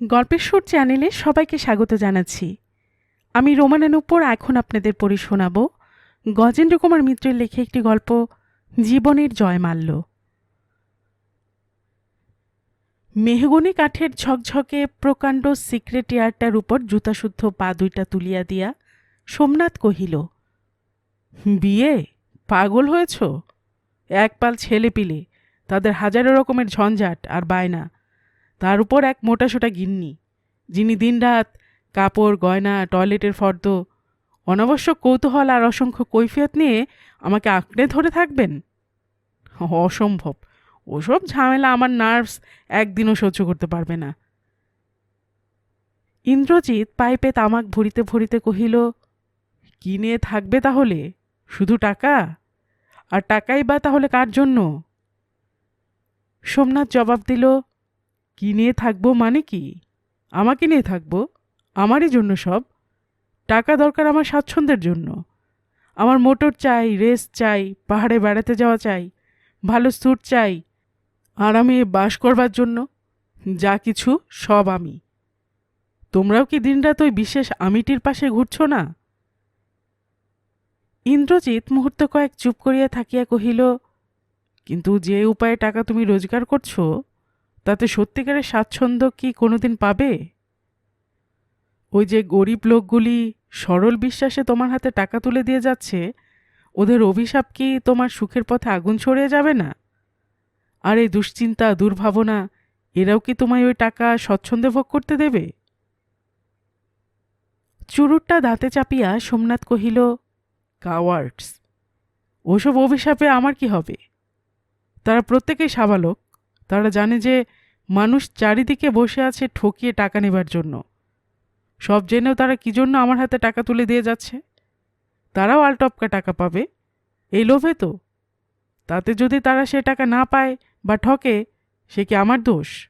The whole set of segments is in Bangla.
গল্পের সুর চ্যানেলে সবাইকে স্বাগত জানাচ্ছি। আমি রোমানানুপুর এখন আপনাদের পড়ে শোনাব গজেন্দ্র কুমার মিত্রের লেখে একটি গল্প, জীবনের জয়মাল্য। মেহগনি কাঠের ঝকঝকে প্রকাণ্ড সিক্রেটিয়ারটার উপর জুতাশুদ্ধ পা দুইটা তুলিয়া দিয়া সোমনাথ কহিল, বিয়ে? পাগল হয়েছ? এক পাল ছেলে পিলে তাদের হাজারো রকমের ঝঞ্ঝাট আর বায়না। তার উপর এক মোটাসোটা গিন্নি, যিনি দিনরাত কাপড়, গয়না, টয়লেটের ফর্দ অনাবশ্যক কৌতূহল আর অসংখ্য কৈফিয়ত নিয়ে আমাকে আঁকড়ে ধরে থাকবেন? অসম্ভব। ওসব ঝামেলা আমার নার্ভস একদিনও সহ্য করতে পারবে না। ইন্দ্রজিৎ পাইপে তামাক ভরিতে ভরিতে কহিল কিনে থাকবে তাহলে? শুধু টাকা? আর টাকাই বা তাহলে কার জন্য? সোমনাথ জবাব দিল কি নিয়ে থাকব মানে কি? আমাকে নিয়ে থাকব? আমারই জন্য সব? টাকা দরকার আমার স্বাচ্ছন্দ্যের জন্য। আমার মোটর চাই, রেস চাই, পাহাড়ে বেড়াতে যাওয়া চাই, ভালো স্যুট চাই আর আমি বাস করবার জন্য, যা কিছু সব আমি। তোমরাও কি দিনরাত ওই বিশেষ আমিটির পাশে ঘুরছো না? ইন্দ্রজিৎ মুহূর্ত কয়েক চুপ করিয়া থাকিয়া কহিল, কিন্তু যে উপায়ে টাকা তুমি রোজগার করছ তাতে সত্যিকারের স্বাচ্ছন্দ্য কি কোনোদিন পাবে? ওই যে গরিব লোকগুলি সরল বিশ্বাসে তোমার হাতে টাকা তুলে দিয়ে যাচ্ছে, ওদের অভিশাপ কি তোমার সুখের পথে আগুন ছড়িয়ে যাবে না? আর এই দুশ্চিন্তা, দুর্ভাবনা, এরাও কি তোমায় ওই টাকা স্বচ্ছন্দে ভোগ করতে দেবে? চুরুটটা দাঁতে চাপিয়া সোমনাথ কহিল, কাওয়ার্ডস, ওসব অভিশাপে আমার কি হবে? তারা প্রত্যেকেই সাবালক তারা জানে যে মানুষ চারিদিকে বসে আছে ঠকিয়ে টাকা নেবার জন্য। সব জেনেও তারা কী জন্য আমার হাতে টাকা তুলে দিয়ে যাচ্ছে? তারাও আলটপকা টাকা পাবে। এই লোভে তো। তাতে যদি তারা সে টাকা না পায় বা ঠকে, সে কি আমার দোষ?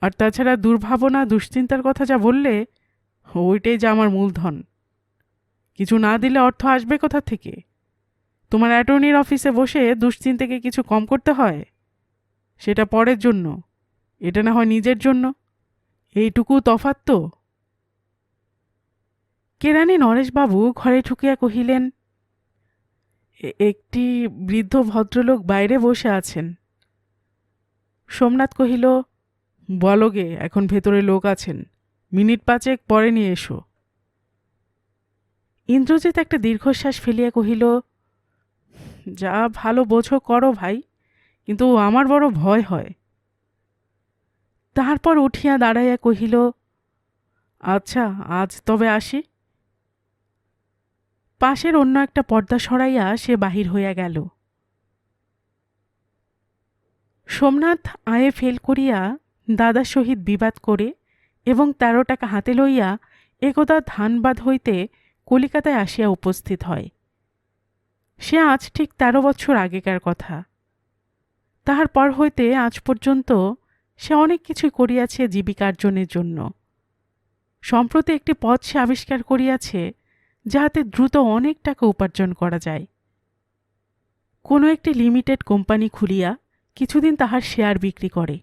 আর তাছাড়া দুর্ভাবনা, দুশ্চিন্তার কথা যা বললে, ওইটাই যা আমার মূলধন। কিছু না দিলে অর্থ আসবে কোথা থেকে? তোমার অ্যাটর্নির অফিসে বসে দুশ্চিন্তাকে কিছু কম করতে হয়? সেটা পরের জন্য। এটা না হয় নিজের জন্য। এইটুকু তফাত তো। কেরানি নরেশবাবু ঘরে ঠুকিয়া কহিলেন একটি বৃদ্ধ ভদ্রলোক বাইরে বসে আছেন। সোমনাথ কহিল বলগে এখন ভেতরে লোক আছেন। মিনিট পাঁচেক পরে নিয়ে এসো। ইন্দ্রজিৎ একটা দীর্ঘশ্বাস ফেলিয়া কহিল, যা ভালো বোঝো করো ভাই। কিন্তু আমার বড় ভয় হয়। তারপর উঠিয়া দাঁড়াইয়া কহিল আচ্ছা আজ তবে আসি। পাশের অন্য একটা পর্দা সরাইয়া সে বাহির হইয়া গেল। সোমনাথ আয়ে ফেল করিয়া দাদার সহিত বিবাদ করে এবং তেরো টাকা হাতে লইয়া একদা ধানবাদ হইতে কলিকাতায় আসিয়া উপস্থিত হয়। সে আজ ঠিক তেরো বছর আগেকার কথা। তাহার পর হইতে আজ পর্যন্ত সে অনেক কিছুই করিয়াছে জীবিকার্জনের জন্য। সম্প্রতি একটি পথ সে আবিষ্কার করিয়াছে, যাহাতে দ্রুত অনেক টাকা উপার্জন করা যায়। কোনো একটি লিমিটেড কোম্পানি খুলিয়া কিছুদিন তাহার শেয়ার বিক্রি করে।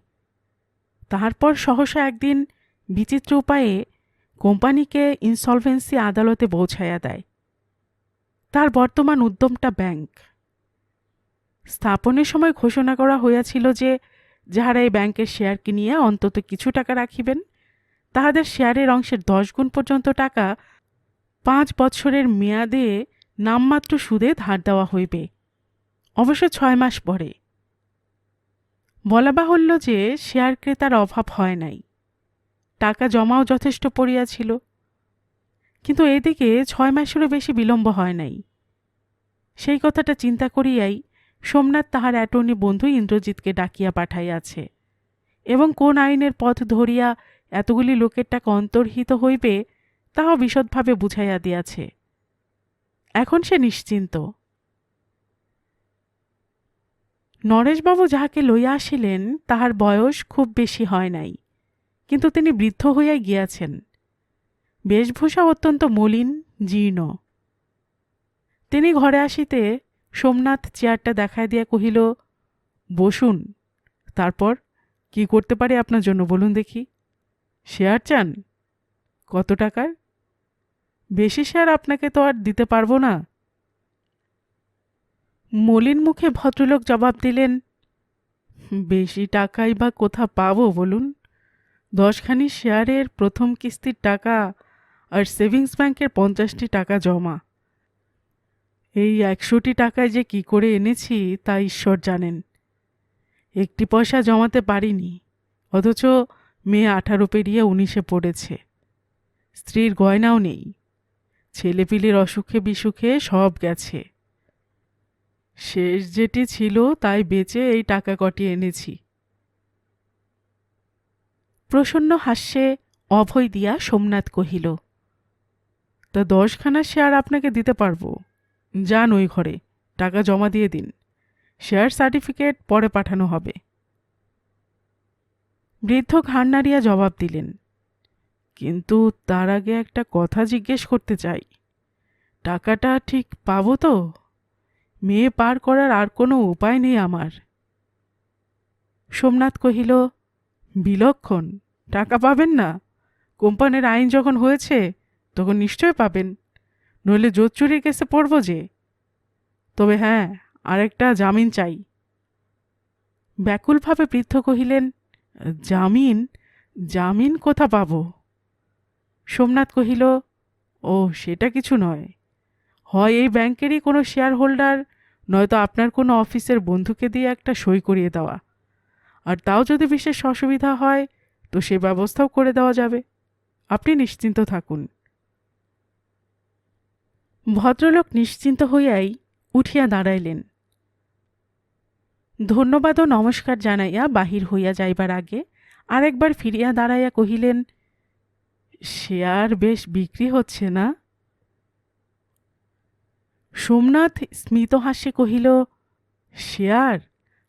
তাহার পর সহসা একদিন বিচিত্র উপায়ে কোম্পানিকে ইনসলভেন্সি আদালতে পৌঁছাইয়া দেয়। তার বর্তমান উদ্যমটা ব্যাংক। স্থাপনের সময় ঘোষণা করা হইয়াছিল যে, যাহারা এই ব্যাংকের শেয়ার কিনিয়া অন্তত কিছু টাকা রাখিবেন, তাহাদের শেয়ারের অংশের দশ গুণ পর্যন্ত টাকা পাঁচ বছরের মেয়াদে নামমাত্র সুদে ধার দেওয়া হইবে। অবশ্য ছয় মাস পরে। বলা বাহুল্য যে, শেয়ার ক্রেতার অভাব হয় নাই। টাকা জমাও যথেষ্ট পড়িয়াছিল। কিন্তু এদিকে ছয় মাসেরও বেশি বিলম্ব হয় নাই। সেই কথাটা চিন্তা করিয়াই সোমনাথ তাহার অ্যাটর্নি বন্ধু ইন্দ্রজিৎকে ডাকিয়া পাঠাইয়াছে। এবং কোন আইনের পথ ধরিয়া এতগুলি লোকের টাকা অন্তর্হিত হইবে তাহা বিশদভাবে বুঝাইয়া দিয়াছে। এখন সে নিশ্চিন্ত। নরেশবাবু যাহাকে লইয়া আসিলেন, তাহার বয়স খুব বেশি হয় নাই, কিন্তু তিনি বৃদ্ধ হইয়া গিয়াছেন। বেশভূষা অত্যন্ত মলিন, জীর্ণ। তিনি ঘরে আসিতে সোমনাথ চেয়ারটা দেখায় দিয়া কহিল, বসুন, তারপর কি করতে পারে আপনার জন্য বলুন দেখি। শেয়ার চান? কত টাকার? বেশি শেয়ার আপনাকে তো আর দিতে পারব না। মলিন মুখে ভদ্রলোক জবাব দিলেন, বেশি টাকাই বা কোথা পাবো বলুন? দশখানি শেয়ারের প্রথম কিস্তির টাকা আর সেভিংস ব্যাংকের পঞ্চাশটি টাকা জমা। এই একশোটি টাকায় যে কি করে এনেছি তা ঈশ্বর জানেন। একটি পয়সা জমাতে পারিনি, অথচ মেয়ে আঠারো পেরিয়ে উনিশে পড়েছে। স্ত্রীর গয়নাও নেই, ছেলেপিলের অসুখে বিসুখে সব গেছে। শেষ যেটি ছিল তাই বেচে এই টাকা কটি এনেছি। প্রসন্ন হাস্যে অভয় দিয়া সোমনাথ কহিল, তা দশখানা শেয়ার আপনাকে দিতে পারব? যান ওই ঘরে, টাকা জমা দিয়ে দিন। শেয়ার সার্টিফিকেট পরে পাঠানো হবে। বৃদ্ধ ঘাড় নাড়িয়া জবাব দিলেন, কিন্তু তার আগে একটা কথা জিজ্ঞেস করতে চাই। টাকাটা ঠিক পাবো তো? মেয়ে পার করার আর কোনো উপায় নেই আমার। সোমনাথ কহিল, বিলক্ষণ, টাকা পাবেন না। কোম্পানির আইন যখন হয়েছে, তখন নিশ্চয় পাবেন। নইলে জোর চুরির কেসে পড়ব যে। তবে হ্যাঁ আরেকটা জামিন চাই। ব্যাকুলভাবে বৃদ্ধ কহিলেন, জামিন? জামিন কোথা পাব? সোমনাথ কহিল, ও, সেটা কিছু নয়। হয় এই ব্যাংকেরই কোনো শেয়ার হোল্ডার নয়তো আপনার কোনো অফিসের বন্ধুকে দিয়ে একটা সই করিয়ে দেওয়া। আর তাও যদি বিশেষ অসুবিধা হয়, তো সে ব্যবস্থাও করে দেওয়া যাবে। আপনি নিশ্চিন্ত থাকুন। ভদ্রলোক নিশ্চিন্ত হইয়াই উঠিয়া দাঁড়াইলেন। ধন্যবাদ ও নমস্কার জানাইয়া বাহির হইয়া যাইবার আগে আরেকবার ফিরিয়া দাঁড়াইয়া কহিলেন শেয়ার বেশ বিক্রি হচ্ছে না? সোমনাথ স্মিত হাস্যে কহিল শেয়ার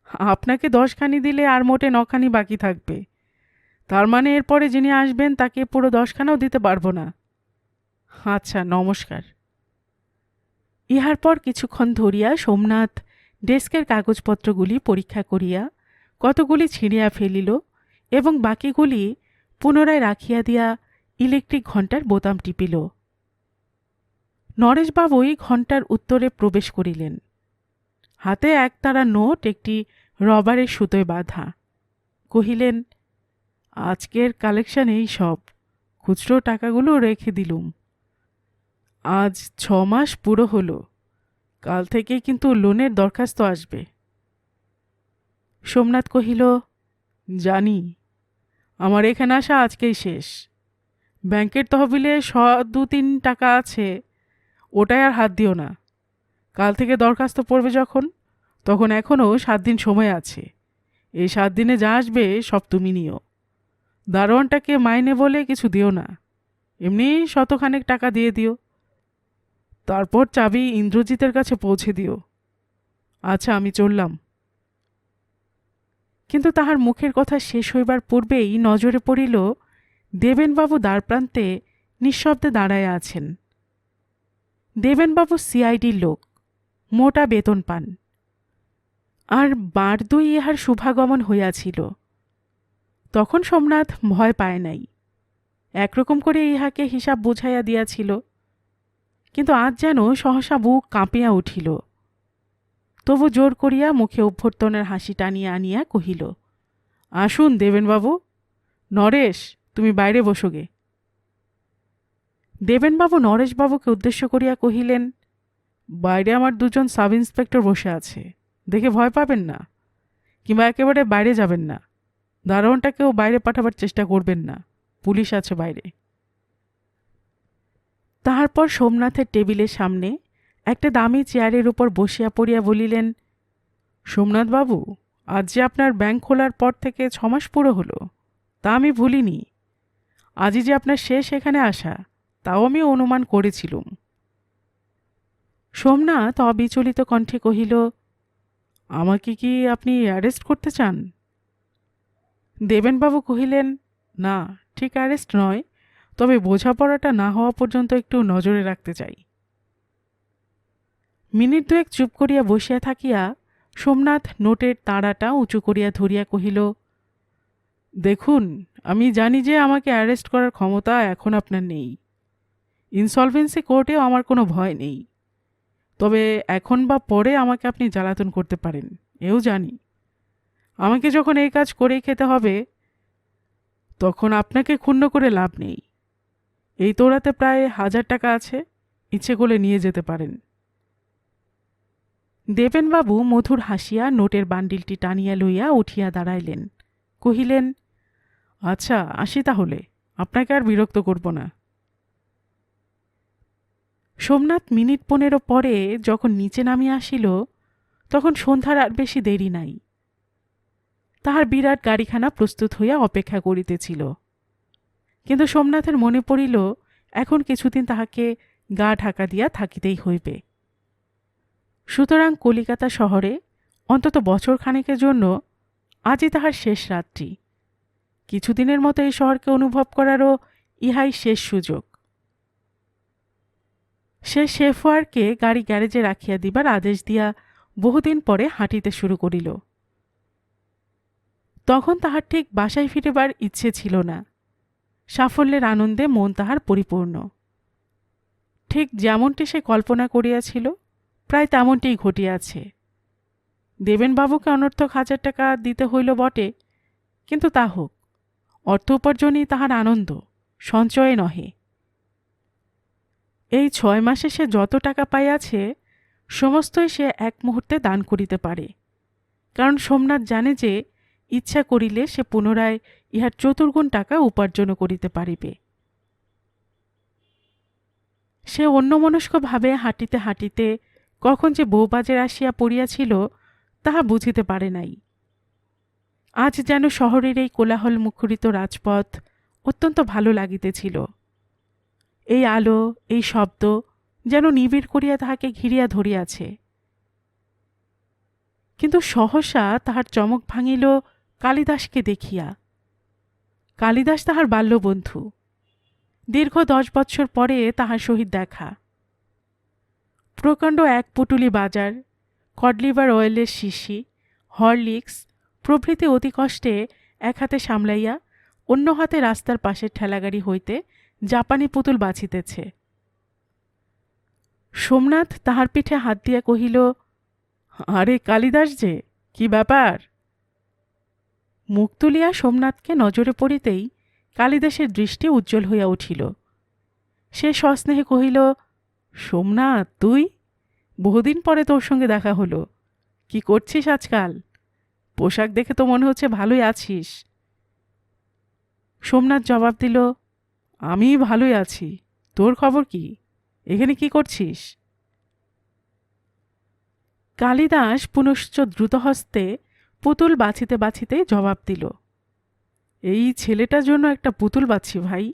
আপনাকে দশখানি দিলে আর মোটে নখানি বাকি থাকবে। তার মানে এরপরে যিনি আসবেন তাকে পুরো দশখানাও দিতে পারব না? আচ্ছা নমস্কার। ইহার পর কিছুক্ষণ ধরিয়া সোমনাথ ডেস্কের কাগজপত্রগুলি পরীক্ষা করিয়া কতগুলি ছিঁড়িয়া ফেলিল এবং বাকিগুলি পুনরায় রাখিয়া দিয়া ইলেকট্রিক ঘণ্টার বোতাম টিপিল। নরেশবাবুই ঘণ্টার উত্তরে প্রবেশ করিলেন। হাতে একতারা নোট, একটি রবারের সুতোয় বাঁধা। কহিলেন, আজকের কালেকশন এই সব। খুচরো টাকাগুলো রেখে দিলুম। আজ ছ মাস পুরো হলো। কাল থেকে কিন্তু লোনের দরখাস্ত আসবে। সোমনাথ কহিল, জানি, আমার এখানে আসা আজকেই শেষ। ব্যাংকের তহবিলে স, দু, তিন টাকা আছে, ওটাই আর হাত দিও না। কাল থেকে দরখাস্ত পড়বে যখন, তখন এখনও সাত দিন সময় আছে। এই সাত দিনে যা আসবে সব তুমি নিও। দারোয়ানটাকে মাইনে বলে কিছু দিও না। এমনি শতখানেক টাকা দিয়ে দিও। তারপর চাবি ইন্দ্রজিতের কাছে পৌঁছে দিও। আচ্ছা আমি চললাম। কিন্তু তাহার মুখের কথা শেষ হইবার পূর্বেই নজরে পড়িল, দেবেনবাবু দ্বারপ্রান্তে নিঃশব্দে দাঁড়ায় আছেন। দেবেনবাবু সিআইডির লোক, মোটা বেতন পান। আর বার দুই ইহার শুভাগমন হইয়াছিল। তখন সোমনাথ ভয় পায় নাই। একরকম করে ইহাকে হিসাব বুঝাইয়া দিয়াছিল কিন্তু আজ যেন সহসা বুক কাঁপিয়া উঠিল। তবু জোর করিয়া মুখে অভ্যর্থনের হাসি টানিয়া আনিয়া কহিল, আসুন দেবেনবাবু, নরেশ, তুমি বাইরে বসোগে দেবেনবাবু নরেশবাবুকে উদ্দেশ্য করিয়া কহিলেন, বাইরে আমার দুজন সাব ইন্সপেক্টর বসে আছে, দেখে ভয় পাবেন না, কিংবা একেবারে বাইরে যাবেন না। দারোয়ানটাকেও বাইরে পাঠাবার চেষ্টা করবেন না, পুলিশ আছে বাইরে। তাহার সোমনাথের টেবিলের সামনে একটা দামি চেয়ারের উপর বসিয়া পড়িয়া বলিলেন, সোমনাথবাবু, আজ যে আপনার ব্যাংক খোলার পর থেকে ছমাস পুরো হলো, তা আমি ভুলিনি। আজই যে আপনার শেষ এখানে আসা, তাও আমি অনুমান করেছিলুম। সোমনাথ অবিচলিত কণ্ঠে কহিল, আমাকে কি আপনি অ্যারেস্ট করতে চান? দেবেনবাবু কহিলেন, না, ঠিক অ্যারেস্ট নয়। তবে বোঝাপড়াটা না হওয়া পর্যন্ত একটু নজরে রাখতে চাই। মিনিট দুয়েক চুপ করিয়া বসিয়া থাকিয়া সোমনাথ নোটের তাড়াটা উঁচু করিয়া ধরিয়া কহিল, দেখুন, আমি জানি যে আমাকে অ্যারেস্ট করার ক্ষমতা এখন আপনার নেই। ইনসলভেন্সি কোর্টেও আমার কোনো ভয় নেই। তবে এখন বা পরে আমাকে আপনি জ্বালাতন করতে পারেন, এও জানি। আমাকে যখন এই কাজ করেই খেতে হবে, তখন আপনাকে ক্ষুণ্ণ করে লাভ নেই। এই তোড়াতে প্রায় হাজার টাকা আছে, ইচ্ছে করলে নিয়ে যেতে পারেন। দেবেনবাবু মধুর হাসিয়া নোটের বান্ডিলটি টানিয়া লইয়া উঠিয়া দাঁড়াইলেন। কহিলেন আচ্ছা আসি তাহলে, আপনাকে আর বিরক্ত করব না। সোমনাথ মিনিট পনেরো পরে যখন নিচে নামিয়া আসিল, তখন সন্ধ্যার আর বেশি দেরি নাই। তাহার বিরাট গাড়িখানা প্রস্তুত হইয়া অপেক্ষা করিতেছিল। কিন্তু সোমনাথের মনে পড়িল, এখন কিছুদিন তাহাকে গা ঢাকা দিয়া থাকিতেই হইবে। সুতরাং কলিকাতা শহরে অন্তত বছর খানেকের জন্য আজই তাহার শেষ রাত্রি। কিছুদিনের মতো এই শহরকে অনুভব করারও ইহাই শেষ সুযোগ। সে শেফওয়ারকে গাড়ি গ্যারেজে রাখিয়া দিবার আদেশ দিয়া বহুদিন পরে হাঁটিতে শুরু করিল। তখন তাহার ঠিক বাসায় ফিরিবার ইচ্ছে ছিল না। সাফল্যের আনন্দে মন তাহার পরিপূর্ণ। ঠিক যেমনটি সে কল্পনা করিয়াছিল, প্রায় তেমনটিই ঘটিয়াছে। দেবেনবাবুকে অনর্থক হাজার টাকা দিতে হইল বটে, কিন্তু তা হোক, অর্থ উপার্জনই তাহার আনন্দ, সঞ্চয়ে নহে। এই ছয় মাসে সে যত টাকা পাইয়াছে, সমস্তই সে এক মুহূর্তে দান করিতে পারে, কারণ সোমনাথ জানে যে ইচ্ছা করিলে সে পুনরায় ইহার চতুর্গুণ টাকা উপার্জনও করিতে পারিবে। সে অন্যমনস্কভাবে হাঁটিতে হাঁটিতে কখন যে বউবাজের আসিয়া পড়িয়াছিল, তাহা বুঝিতে পারে নাই। আজ যেন শহরের এই কোলাহল মুখরিত রাজপথ অত্যন্ত ভালো লাগিতেছিল। এই আলো, এই শব্দ যেন নিবিড় করিয়া তাহাকে ঘিরিয়া ধরিয়াছে। কিন্তু সহসা তাহার চমক ভাঙিল কালিদাসকে দেখিয়া। কালিদাস তাহার বাল্যবন্ধু। দীর্ঘ দশ বৎসর পরে তাহার সহিত দেখা। প্রকাণ্ড এক পুটুলি বাজার, কডলিভার অয়েলের শিশি, হরলিক্স প্রভৃতি অতি কষ্টে এক হাতে সামলাইয়া অন্য হাতে রাস্তার পাশের ঠেলাগাড়ি হইতে জাপানি পুতুল বাছিতেছে। সোমনাথ তাহার পিঠে হাত দিয়া কহিল, আরে কালিদাস যে, কি ব্যাপার? মুখ তুলিয়া সোমনাথকে নজরে পড়িতেই কালিদাসের দৃষ্টি উজ্জ্বল হইয়া উঠিল। সে সস্নেহে কহিল, সোমনাথ, তুই? বহুদিন পরে তোর সঙ্গে দেখা হলো। কি করছিস আজকাল? পোশাক দেখে তো মনে হচ্ছে ভালোই আছিস। সোমনাথ জবাব দিল, আমি ভালোই আছি। তোর খবর কি? এখানে কি করছিস? কালিদাস পুনশ্চ দ্রুতহস্তে পুতুল বাছিতে বাছিতে জবাব দিল, এই ছেলেটার জন্য একটা পুতুল বাছি ভাই।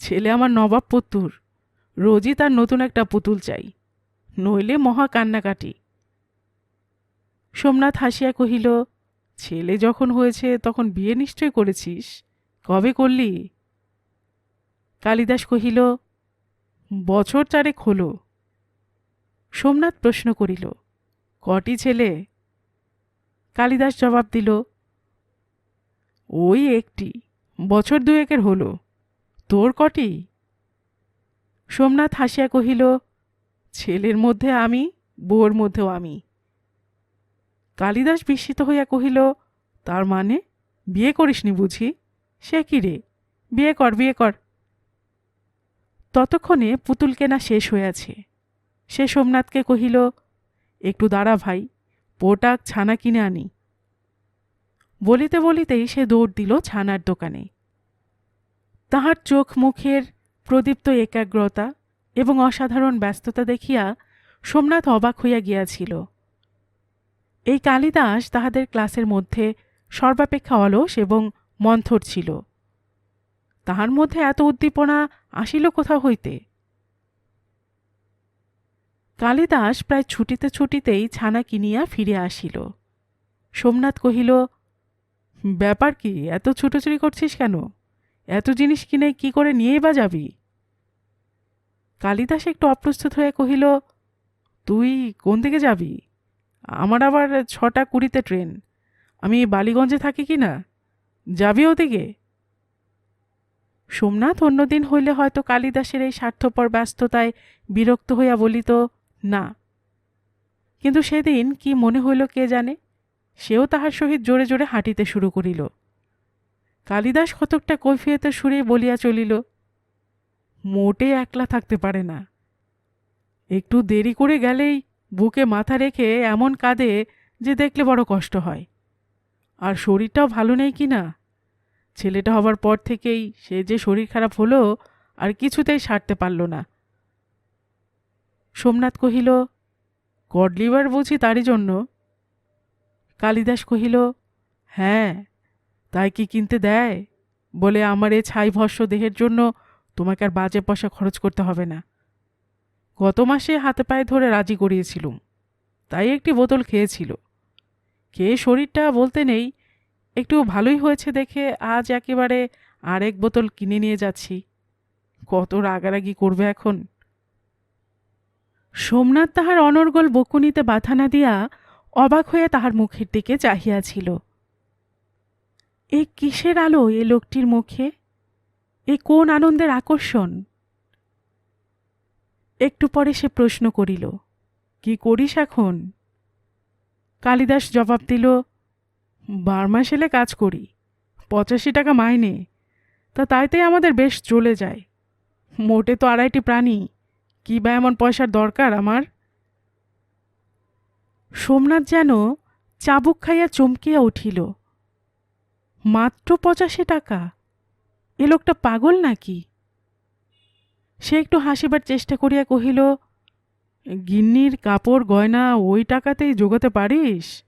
ছেলে আমার নবাব পুত্তুর। রোজই তার নতুন একটা পুতুল চাই। নইলে মহা কান্নাকাটি। সোমনাথ হাসিয়া কহিল, ছেলে যখন হয়েছে তখন বিয়ে নিশ্চয় করেছিস? কবে করলি? কালিদাস কহিল, বছর চারেক হল। সোমনাথ প্রশ্ন করিল, কটি ছেলে? কালিদাস জবাব দিল, ওই একটি, বছর দুয়েকের হলো, তোর কটি? সোমনাথ হাসিয়া কহিল, ছেলের মধ্যে আমি বউর মধ্যেও আমি। কালিদাস বিস্মিত হইয়া কহিল, তার মানে বিয়ে করিসনি বুঝি? সে কি রে? বিয়ে কর বিয়ে কর। ততক্ষণে পুতুল কেনা শেষ হইয়াছে। সে সোমনাথকে কহিল, একটু দাঁড়া ভাই পোটাক ছানা কিনে আনি। বলিতে বলিতেই সে দৌড় দিল ছানার দোকানে। তাহার চোখ মুখের প্রদীপ্ত একাগ্রতা এবং অসাধারণ ব্যস্ততা দেখিয়া সোমনাথ অবাক হইয়া গিয়াছিল। এই কালিদাস তাহাদের ক্লাসের মধ্যে সর্বাপেক্ষা অলস এবং মন্থর ছিল। তাহার মধ্যে এত উদ্দীপনা আসিল কোথাও হইতে? কালিদাস প্রায় ছুটিতে ছুটিতেই ছানা কিনিয়া ফিরে আসিল। সোমনাথ কহিল, ব্যাপার কি, এত ছুটোছুটি করছিস কেন? এত জিনিস কিনে কি করে নিয়েই বা যাবি? কালিদাস একটু অপ্রস্তুত হয়ে কহিল, তুই কোন দিকে যাবি? আমার আবার ছটা কুড়িতে ট্রেন। আমি বালিগঞ্জে থাকি কি না? যাবি ওদিকে? সোমনাথ অন্যদিন হইলে হয়তো কালিদাসের এই স্বার্থপর ব্যস্ততায় বিরক্ত হইয়া বলিত না। কিন্তু সেদিন কি মনে হইল কে জানে? সেও তাহার সহিত জোরে জোরে হাঁটিতে শুরু করিল। কালিদাস কতকটা কৈফিয়তে সুরে বলিয়া চলিল, মোটে একলা থাকতে পারে না। একটু দেরি করে গেলেই বুকে মাথা রেখে এমন কাঁদে যে দেখলে বড় কষ্ট হয়। আর শরীরটাও ভালো নেই কি না? ছেলেটা হবার পর থেকেই সে যে শরীর খারাপ হলো, আর কিছুতেই সারতে পারল না। সোমনাথ কহিল কড লিভার বুঝি তারই জন্য? কালিদাস কহিল হ্যাঁ তাই কি কিনতে দেয়? বলে আমার এ ছাই ভস্য দেহের জন্য তোমাকে আর বাজে পয়সা খরচ করতে হবে না। গত মাসে হাতে পায়ে ধরে রাজি করিয়েছিলুম, তাই একটি বোতল খেয়েছিল। খেয়ে শরীরটা বলতে নেই, একটু ভালোই হয়েছে দেখে আজ একেবারে আরেক বোতল কিনে নিয়ে যাচ্ছি। কত রাগারাগি করবে এখন? সোমনাথ তাহার অনর্গল বকুনিতে বাধা না দিয়া অবাক হইয়া তাহার মুখের দিকে চাহিয়াছিল। এ কিসের আলো এ লোকটির মুখে? এ কোন আনন্দের আকর্ষণ? একটু পরে সে প্রশ্ন করিল, কি করিস এখন? কালিদাস জবাব দিল বার্মা সেলে কাজ করি, পঁচাশি টাকা মাইনে, তা তাইতে আমাদের বেশ চলে যায়। মোটে তো আড়াইটি প্রাণী কি বা এমন পয়সার দরকার আমার? সোমনাথ যেন চাবুক খাইয়া চমকিয়া উঠিল। মাত্র পঁচাশি টাকা। এ লোকটা পাগল নাকি? সে একটু হাসিবার চেষ্টা করিয়া কহিল, গিন্নির কাপড়, গয়না ওই টাকাতেই জোগাতে পারিস?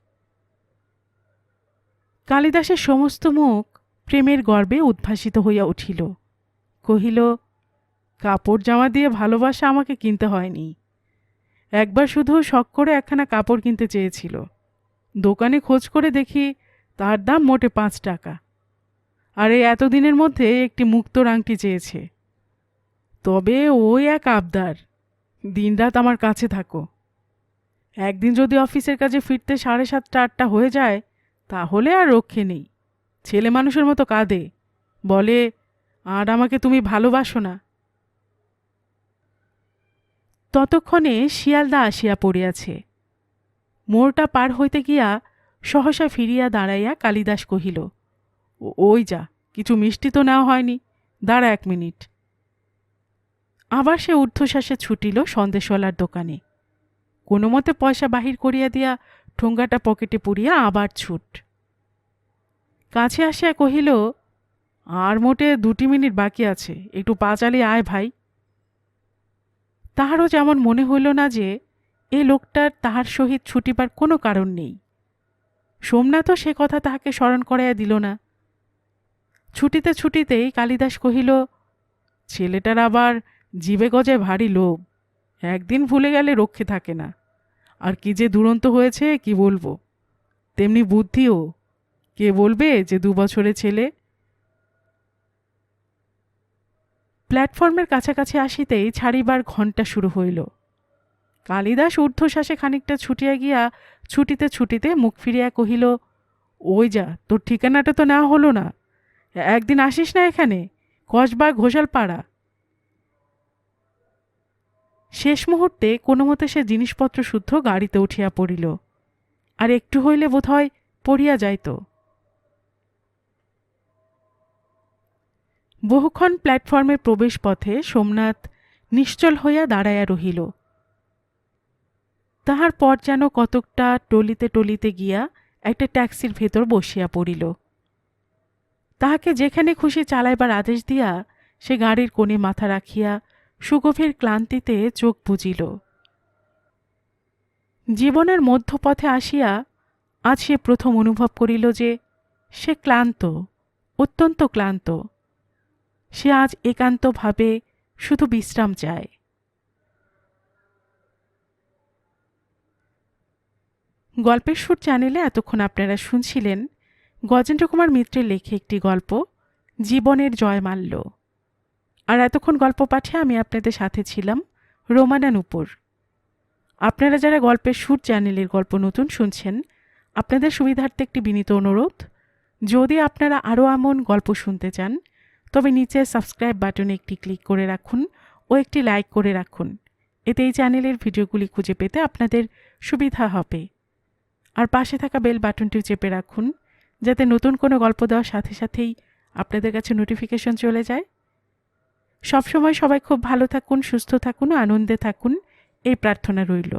কালিদাসের সমস্ত মুখ প্রেমের গর্বে উদ্ভাসিত হইয়া উঠিল। কহিল কাপড় জামা দিয়ে ভালোবাসা আমাকে কিনতে হয়নি। একবার শুধু শখ করে একখানা কাপড় কিনতে চেয়েছিল। দোকানে খোঁজ করে দেখি তার দাম মোটে পাঁচ টাকা। আর এই এতদিনের মধ্যে একটি মুক্তোর আংটি চেয়েছে। তবে ওই এক আবদার, দিনরাত আমার কাছে থাকো। একদিন যদি অফিসের কাজে ফিরতে সাড়ে সাতটা আটটা হয়ে যায়, তাহলে আর রক্ষে নেই। ছেলে মানুষের মতো কাঁদে, বলে, আর আমাকে তুমি ভালোবাসো না। ততক্ষণে শিয়ালদা আসিয়া পড়িয়াছে। মোড়টা পার হইতে গিয়া সহসা ফিরিয়া দাঁড়াইয়া কালিদাস কহিল ওই যা, কিছু মিষ্টি তো নেওয়া হয়নি, দাঁড়া এক মিনিট। আবার সে ঊর্ধ্বশ্বাসে ছুটিল সন্দেশওয়ালার দোকানে। কোনো মতে পয়সা বাহির করিয়া দিয়া ঠোঙ্গাটা পকেটে পুরিয়া আবার ছুট। কাছে আসিয়া কহিল, আর মোটে দুটি মিনিট বাকি আছে, একটু পা চালিয়ে আয় ভাই। তাহারও যেমন মনে হইল না যে, এ লোকটার তাহার সহিত ছুটিবার কোনো কারণ নেই। সোমনাথও সে কথা তাহাকে স্মরণ করাইয়া দিল না। ছুটিতে ছুটিতেই কালিদাস কহিল, ছেলেটার আবার জিবে গজে ভারী লোভ। একদিন ভুলে গেলে রক্ষে থাকে না। আর কি যে দুরন্ত হয়েছে, কি বলব? তেমনি বুদ্ধিও। কে বলবে যে দু বছরের ছেলে প্ল্যাটফর্মের কাছাকাছি আসিতেই ছাড়িবার ঘণ্টা শুরু হইল। কালিদাস ঊর্ধ্বশ্বাসে খানিকটা ছুটিয়া গিয়া ছুটিতে ছুটিতে মুখ ফিরিয়া কহিল, ওই যা, তোর ঠিকানাটা তো নেওয়া হলো না। একদিন আসিস না এখানে? কসবা ঘোষালপাড়া? শেষ মুহূর্তে কোনো মতে সে জিনিসপত্র শুদ্ধ গাড়িতে উঠিয়া পড়িল। আর একটু হইলে বোধহয় পড়িয়া যাইত। বহুক্ষণ প্ল্যাটফর্মের প্রবেশপথে সোমনাথ নিশ্চল হইয়া দাঁড়াইয়া রহিল। তাহার পর যেন কতকটা টলিতে টলিতে গিয়া একটা ট্যাক্সির ভেতর বসিয়া পড়িল। তাহাকে যেখানে খুশি চালাইবার আদেশ দিয়া সে গাড়ির কোণে মাথা রাখিয়া সুগভীর ক্লান্তিতে চোখ বুজিল। জীবনের মধ্যপথে আসিয়া আজ সে প্রথম অনুভব করিল যে সে ক্লান্ত, অত্যন্ত ক্লান্ত। সে আজ একান্তভাবে শুধু বিশ্রাম চায়। গল্পের সুর চ্যানেলে এতক্ষণ আপনারা শুনছিলেন গজেন্দ্র কুমার মিত্রের লেখে একটি গল্প, জীবনের জয়মাল্য আর এতক্ষণ গল্প পাঠে আমি আপনাদের সাথে ছিলাম রোমানা নুপুর। আপনারা যারা গল্পের সুর চ্যানেলের গল্প নতুন শুনছেন, আপনাদের সুবিধার্থে একটি বিনীত অনুরোধ, যদি আপনারা আরও এমন গল্প শুনতে চান তবে নিচে সাবস্ক্রাইব বাটনে একটি ক্লিক করে রাখুন ও একটি লাইক করে রাখুন। এতে এই চ্যানেলের ভিডিওগুলি খুঁজে পেতে আপনাদের সুবিধা হবে। আর পাশে থাকা বেল বাটনটি চেপে রাখুন, যাতে নতুন কোনো গল্প দেওয়ার সাথে সাথেই আপনাদের কাছে নোটিফিকেশন চলে যায়। সবসময় সবাই খুব ভালো থাকুন, সুস্থ থাকুন আনন্দে থাকুন। এই প্রার্থনা রইল।